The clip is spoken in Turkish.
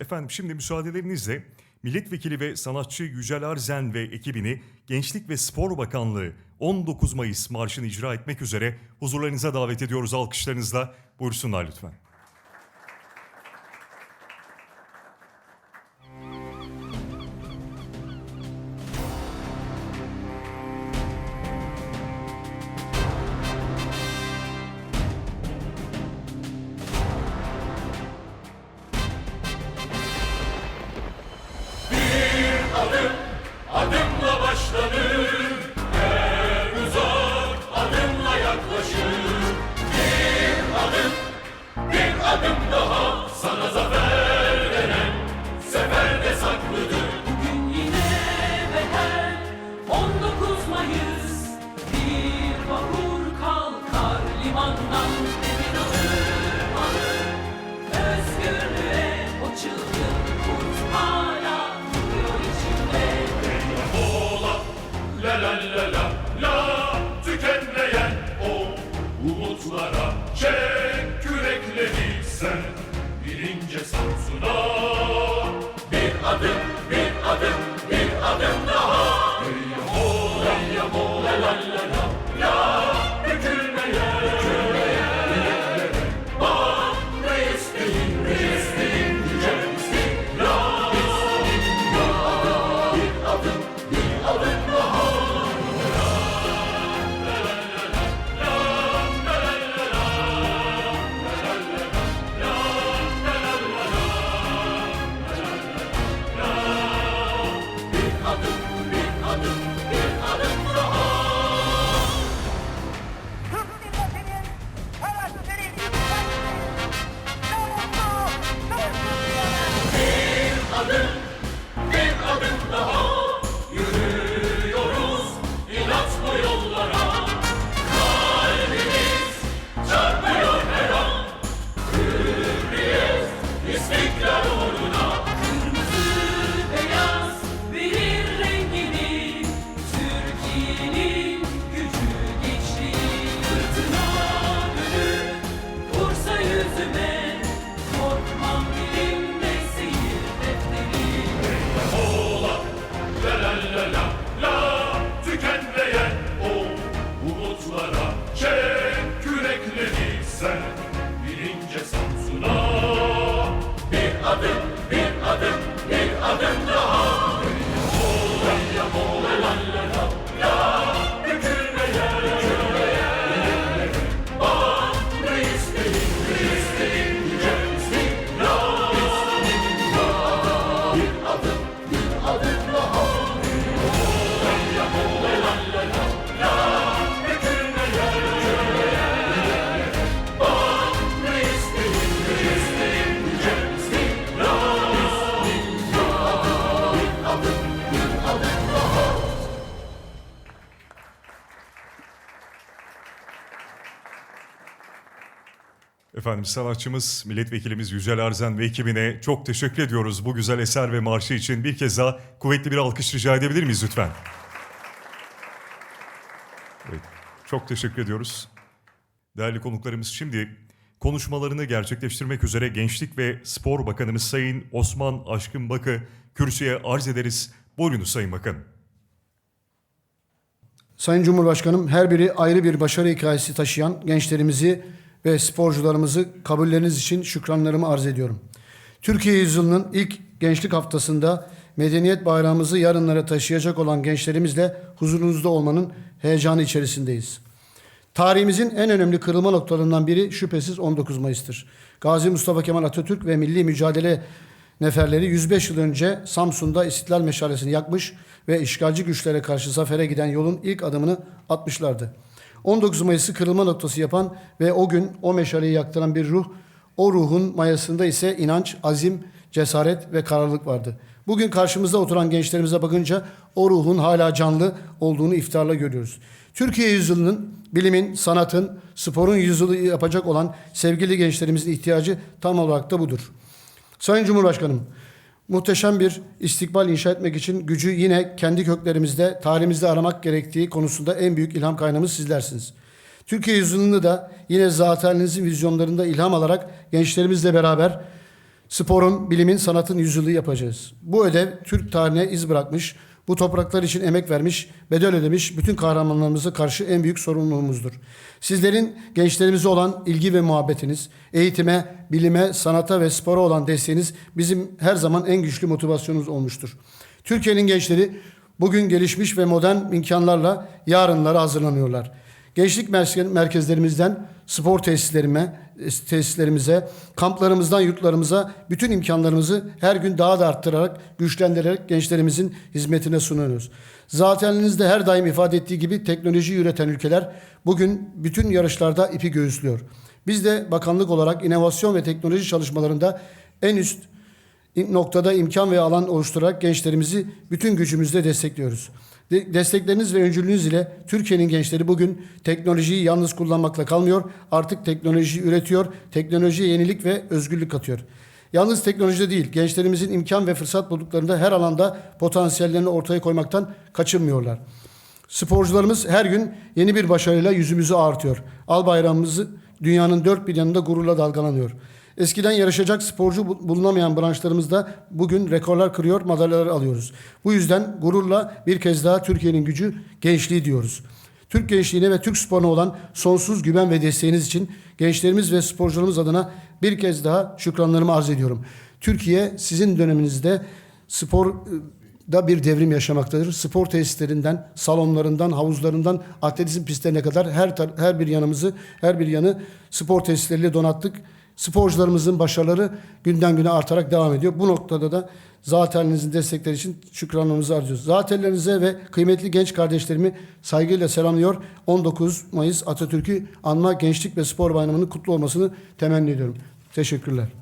Efendim şimdi müsaadelerinizle milletvekili ve sanatçı Yücel Arzen ve ekibini Gençlik ve Spor Bakanlığı 19 Mayıs marşını icra etmek üzere huzurlarınıza davet ediyoruz alkışlarınızla. Buyursunlar lütfen. Adımla başlanır, her uzak adımla yaklaşır. Bir adım, bir adım daha sana zafer Samsun'a bir Efendim sanatçımız, milletvekilimiz Yücel Arzen ve ekibine çok teşekkür ediyoruz bu güzel eser ve marşı için. Bir kez daha kuvvetli bir alkış rica edebilir miyiz lütfen? Evet, çok teşekkür ediyoruz. Değerli konuklarımız şimdi konuşmalarını gerçekleştirmek üzere Gençlik ve Spor Bakanımız Sayın Osman Aşkın Bakı kürsüye arz ederiz. Buyurunuz Sayın Bakan. Sayın Cumhurbaşkanım her biri ayrı bir başarı hikayesi taşıyan gençlerimizi ve sporcularımızı kabulleriniz için şükranlarımı arz ediyorum. Türkiye yüzyılının ilk gençlik haftasında medeniyet bayrağımızı yarınlara taşıyacak olan gençlerimizle huzurunuzda olmanın heyecanı içerisindeyiz. Tarihimizin en önemli kırılma noktalarından biri şüphesiz 19 Mayıs'tır. Gazi Mustafa Kemal Atatürk ve milli mücadele neferleri 105 yıl önce Samsun'da İstiklal Meşalesini yakmış ve işgalci güçlere karşı zafere giden yolun ilk adımını atmışlardı. 19 Mayıs'ı kırılma noktası yapan ve o gün o meşaleyi yaktıran bir ruh, o ruhun mayasında ise inanç, azim, cesaret ve kararlılık vardı. Bugün karşımızda oturan gençlerimize bakınca o ruhun hala canlı olduğunu iftarla görüyoruz. Türkiye yüzyılının bilimin, sanatın, sporun yüzyılı yapacak olan sevgili gençlerimizin ihtiyacı tam olarak da budur. Sayın Cumhurbaşkanım, muhteşem bir istikbal inşa etmek için gücü yine kendi köklerimizde, tarihimizde aramak gerektiği konusunda en büyük ilham kaynağımız sizlersiniz. Türkiye yüzyılını da yine zatenizin vizyonlarında ilham alarak gençlerimizle beraber sporun, bilimin, sanatın yüzyılı yapacağız. Bu ödev Türk tarihine iz bırakmış, bu topraklar için emek vermiş, bedel ödemiş bütün kahramanlarımıza karşı en büyük sorumluluğumuzdur. Sizlerin gençlerimize olan ilgi ve muhabbetiniz, eğitime, bilime, sanata ve spora olan desteğiniz bizim her zaman en güçlü motivasyonumuz olmuştur. Türkiye'nin gençleri bugün gelişmiş ve modern imkanlarla yarınlara hazırlanıyorlar. Gençlik merke- merkezlerimizden spor tesislerime, tesislerimize, kamplarımızdan yurtlarımıza bütün imkanlarımızı her gün daha da arttırarak, güçlendirerek gençlerimizin hizmetine sunuyoruz. Zaten elinizde her daim ifade ettiği gibi teknoloji üreten ülkeler bugün bütün yarışlarda ipi göğüslüyor. Biz de bakanlık olarak inovasyon ve teknoloji çalışmalarında en üst noktada imkan ve alan oluşturarak gençlerimizi bütün gücümüzle destekliyoruz. De- destekleriniz ve öncülüğünüz ile Türkiye'nin gençleri bugün teknolojiyi yalnız kullanmakla kalmıyor, artık teknolojiyi üretiyor, teknolojiye yenilik ve özgürlük katıyor. Yalnız teknolojide değil, gençlerimizin imkan ve fırsat bulduklarında her alanda potansiyellerini ortaya koymaktan kaçınmıyorlar. Sporcularımız her gün yeni bir başarıyla yüzümüzü ağartıyor. Al bayrağımızı dünyanın dört bir yanında gururla dalgalanıyor. Eskiden yarışacak sporcu bu- bulunamayan branşlarımızda bugün rekorlar kırıyor, madalyalar alıyoruz. Bu yüzden gururla bir kez daha Türkiye'nin gücü gençliği diyoruz. Türk gençliğine ve Türk sporuna olan sonsuz güven ve desteğiniz için gençlerimiz ve sporcularımız adına bir kez daha şükranlarımı arz ediyorum. Türkiye sizin döneminizde spor da bir devrim yaşamaktadır. Spor tesislerinden, salonlarından, havuzlarından, atletizm pistlerine kadar her her bir yanımızı, her bir yanı spor tesisleriyle donattık. Sporcularımızın başarıları günden güne artarak devam ediyor. Bu noktada da Zatenlerinizin destekleri için şükranlarımızı arıyoruz. Zatenlerinize ve kıymetli genç kardeşlerimi saygıyla selamlıyor. 19 Mayıs Atatürk'ü anma Gençlik ve Spor Bayramı'nın kutlu olmasını temenni ediyorum. Teşekkürler.